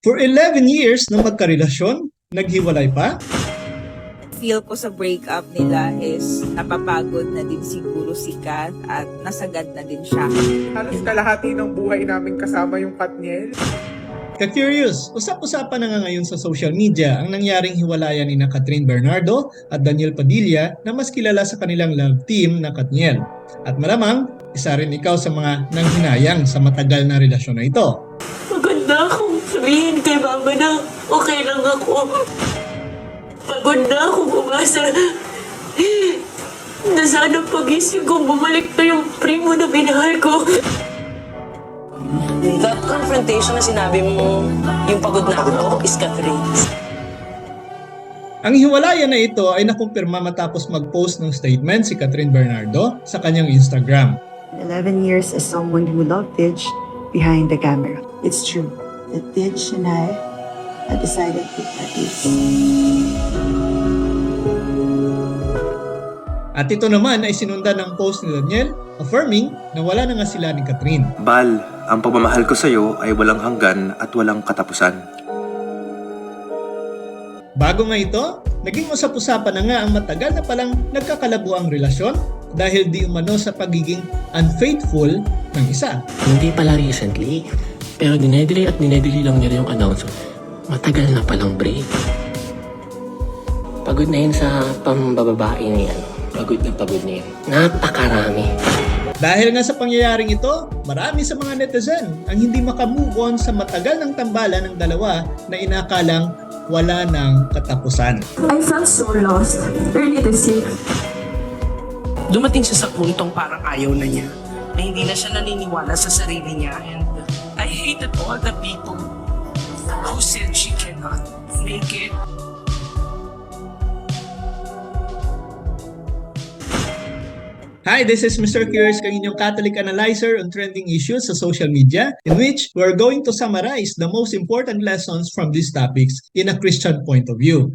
For 11 years na magkarelasyon, naghiwalay pa? feel ko sa breakup nila is napapagod na din siguro si Kat at nasagad na din siya. Halos kalahati ng buhay namin kasama yung Katniel. Ka-curious, usap-usapan na nga ngayon sa social media ang nangyaring hiwalayan ni na Catherine Bernardo at Daniel Padilla na mas kilala sa kanilang love team na Katniel. At malamang, isa rin ikaw sa mga nanghinayang sa matagal na relasyon na ito. Sabihin kay mama na okay lang ako. Pagod na akong umasa na sana pagising ko bumalik na yung primo na minahal ko. That confrontation na sinabi mo, yung pagod na ako, is Catherine. Ang hiwalayan na ito ay nakumpirma matapos mag-post ng statement si Catherine Bernardo sa kanyang Instagram. 11 years as someone who loved Tidge behind the camera. It's true that Tidge and I had decided to part ways. At ito naman ay sinundan ng post ni Daniel affirming na wala na nga sila ni Catherine. Bal, ang pagmamahal ko sa'yo ay walang hanggan at walang katapusan. Bago nga ito, naging usap-usapan na nga ang matagal na palang nagkakalabo ang relasyon dahil di umano sa pagiging unfaithful ng isa. Hindi pala recently. Pero dinedelay at dinedelay lang nila yung announcement. Matagal na palang break. Pagod na yun sa pambababae na yan. Pagod na pagod na yun. Napakarami. Dahil nga sa pangyayaring ito, marami sa mga netizen ang hindi makamove on sa matagal ng tambalan ng dalawa na inakalang wala ng katapusan. I felt so lost early this year. dumating siya sa puntong parang ayaw na niya. Na hindi na siya naniniwala sa sarili niya. And hated all the people who said she cannot make it. Hi, this is Mr. Curious, kang inyong Catholic analyzer on trending issues sa social media in which we're going to summarize the most important lessons from these topics in a Christian point of view.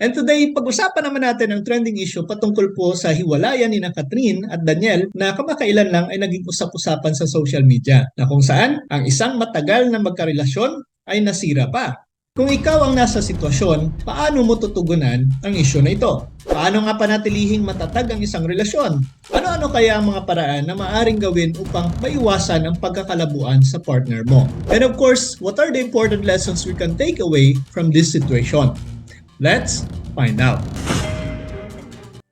And today, pag-usapan naman natin ang trending issue patungkol po sa hiwalayan ni na Catherine at Daniel na kamakailan lang ay naging usap-usapan sa social media na kung saan ang isang matagal na magkarelasyon ay nasira pa. Kung ikaw ang nasa sitwasyon, paano mo tutugunan ang issue na ito? Paano nga panatilihing matatag ang isang relasyon? Ano-ano kaya ang mga paraan na maaring gawin upang maiwasan ang pagkakalabuan sa partner mo? And of course, what are the important lessons we can take away from this situation? Let's find out.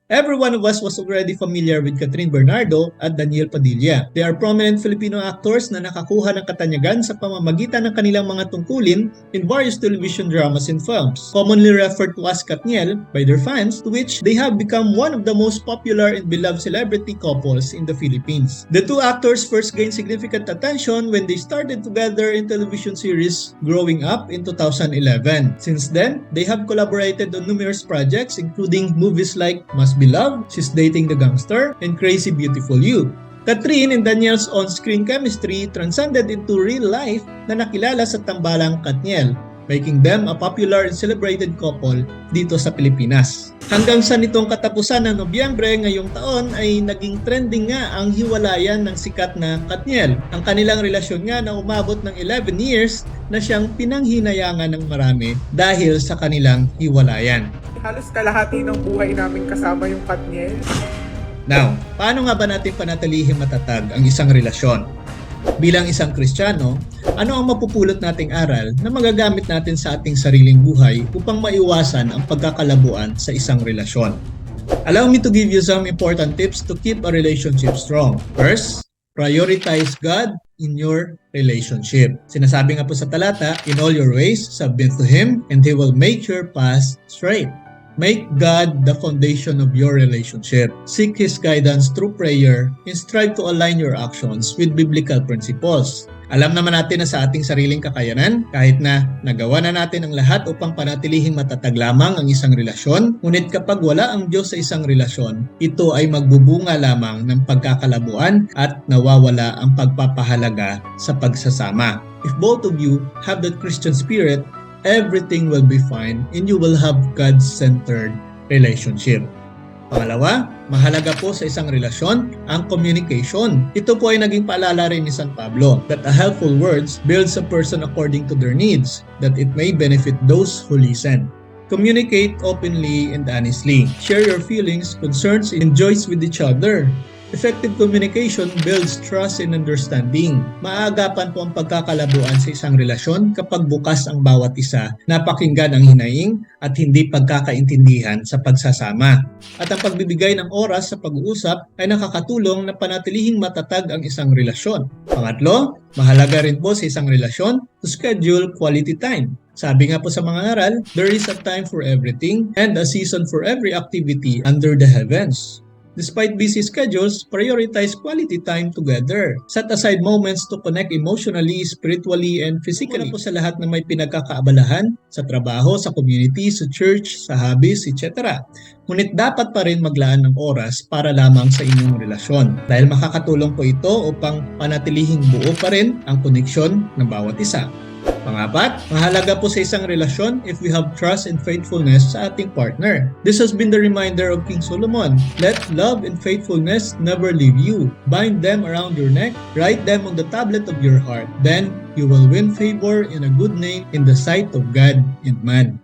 Every one of us was already familiar with Catherine Bernardo at Daniel Padilla. They are prominent Filipino actors na nakakuha ng katanyagan sa pamamagitan ng kanilang mga tungkulin in various television dramas and films. Commonly referred to as Katniel by their fans, to which they have become one of the most popular and beloved celebrity couples in the Philippines. The two actors first gained significant attention when they started together in television series Growing Up in 2011. Since then, they have collaborated on numerous projects including movies like Must Be Loved, She's Dating the Gangster, and Crazy Beautiful You. Catherine and Daniel's on-screen chemistry transcended into real life na nakilala sa tambalang Katniel, making them a popular and celebrated couple dito sa Pilipinas. Hanggang sa nitong katapusan ng Nobyembre ngayong taon ay naging trending nga ang hiwalayan ng sikat na Katniel. Ang kanilang relasyon nga na umabot ng 11 years na siyang pinanghinayangan ng marami dahil sa kanilang hiwalayan. Halos kalahati ng buhay namin kasama yung Katniel. Now, paano nga ba natin panatilihin matatag ang isang relasyon? Bilang isang Kristiyano, ano ang mapupulot nating aral na magagamit natin sa ating sariling buhay upang maiwasan ang pagkakalabuan sa isang relasyon? Allow me to give you some important tips to keep a relationship strong. First, prioritize God in your relationship. Sinasabi nga po sa talata, in all your ways, submit to Him, and He will make your path straight. Make God the foundation of your relationship. Seek His guidance through prayer and strive to align your actions with biblical principles. Alam naman natin na sa ating sariling kakayanan, kahit na nagawa na natin ang lahat upang panatilihing matatag lamang ang isang relasyon, ngunit kapag wala ang Diyos sa isang relasyon, ito ay magbubunga lamang ng pagkakalabuan at nawawala ang pagpapahalaga sa pagsasama. If both of you have that Christian spirit, everything will be fine and you will have God-centered relationship. Pangalawa, mahalaga po sa isang relasyon ang communication. Ito po ay naging paalala rin ni San Pablo that a helpful words builds a person according to their needs, that it may benefit those who listen. Communicate openly and honestly. Share your feelings, concerns, and joys with each other. Effective communication builds trust and understanding. Maagapan po ang pagkakalabuan sa isang relasyon kapag bukas ang bawat isa, napakinggan ang hinaing at hindi pagkakaintindihan sa pagsasama. At ang pagbibigay ng oras sa pag-uusap ay nakakatulong na panatilihing matatag ang isang relasyon. Pangatlo, mahalaga rin po sa isang relasyon to schedule quality time. Sabi nga po sa mga aral, there is a time for everything and a season for every activity under the heavens. Despite busy schedules, prioritize quality time together. Set aside moments to connect emotionally, spiritually, and physically. po sa lahat na may pinagkakaabalahan sa trabaho, sa community, sa church, sa hobbies, etc. Ngunit dapat pa rin maglaan ng oras para lamang sa inyong relasyon dahil makakatulong po ito upang panatilihing buo pa rin ang koneksyon ng bawat isa. Pangapat, mahalaga po sa isang relasyon if we have trust and faithfulness sa ating partner. This has been the reminder of King Solomon. Let love and faithfulness never leave you. Bind them around your neck, write them on the tablet of your heart. Then you will win favor and a good name in the sight of God and man.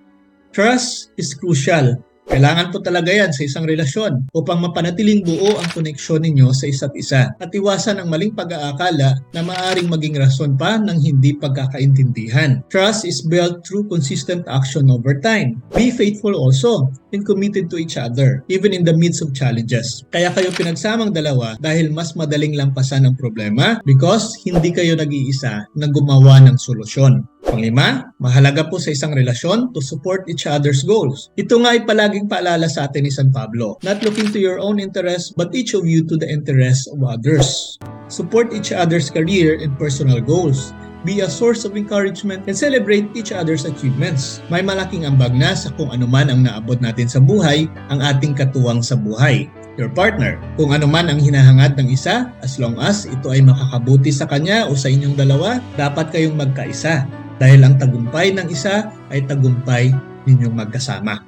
Trust is crucial. Kailangan po talaga yan sa isang relasyon upang mapanatiling buo ang koneksyon ninyo sa isa't isa at iwasan ang maling pag-aakala na maaring maging rason pa ng hindi pagkakaintindihan. Trust is built through consistent action over time. Be faithful also and committed to each other even in the midst of challenges. Kaya kayo pinagsamang dalawa dahil mas madaling lampasan ang problema because hindi kayo nag-iisa na gumawa ng solusyon. Panglima, mahalaga po sa isang relasyon to support each other's goals. Ito nga ay palaging paalala sa atin ni San Pablo, not looking to your own interests but each of you to the interests of others. Support each other's career and personal goals. Be a source of encouragement and celebrate each other's achievements. May malaking ambag na sa kung ano man ang naabot natin sa buhay, ang ating katuwang sa buhay your partner. Kung ano man ang hinahangad ng isa, as long as ito ay makakabuti sa kanya o sa inyong dalawa, dapat kayong magkaisa dahil ang tagumpay ng isa ay tagumpay ninyong magkasama.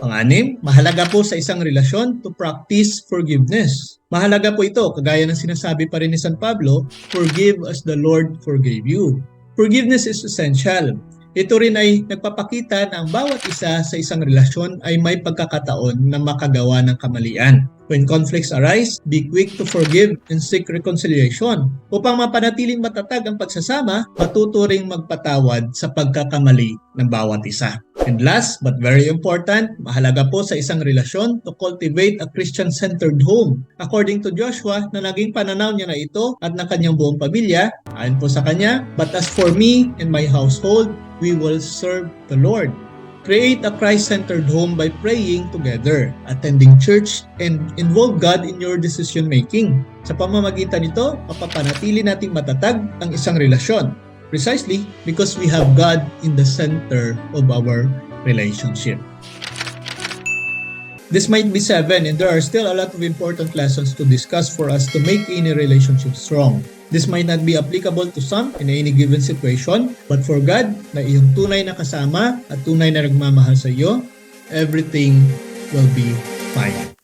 Panganim, mahalaga po sa isang relasyon to practice forgiveness. Mahalaga po ito, kagaya ng sinasabi pa rin ni San Pablo, forgive as the Lord forgave you. Forgiveness is essential. Ito rin ay nagpapakita na ang bawat isa sa isang relasyon ay may pagkakataon na makagawa ng kamalian. When conflicts arise, be quick to forgive and seek reconciliation. Upang mapanatiling matatag ang pagsasama, matuturing magpatawad sa pagkakamali ng bawat isa. And last but very important, mahalaga po sa isang relasyon to cultivate a Christian-centered home. According to Joshua, na naging pananaw niya na ito at ng kanyang buong pamilya, ayon po sa kanya, But as for me and my household, we will serve the Lord. Create a Christ-centered home by praying together, attending church, and involve God in your decision making. Sa pamamagitan nito, mapapanatili nating matatag ang isang relasyon. Precisely because we have God in the center of our relationship. This might be seven, and there are still a lot of important lessons to discuss for us to make any relationship strong. This might not be applicable to some in any given situation, but for God, na iyong tunay na kasama at tunay na nagmamahal sa iyo, everything will be fine.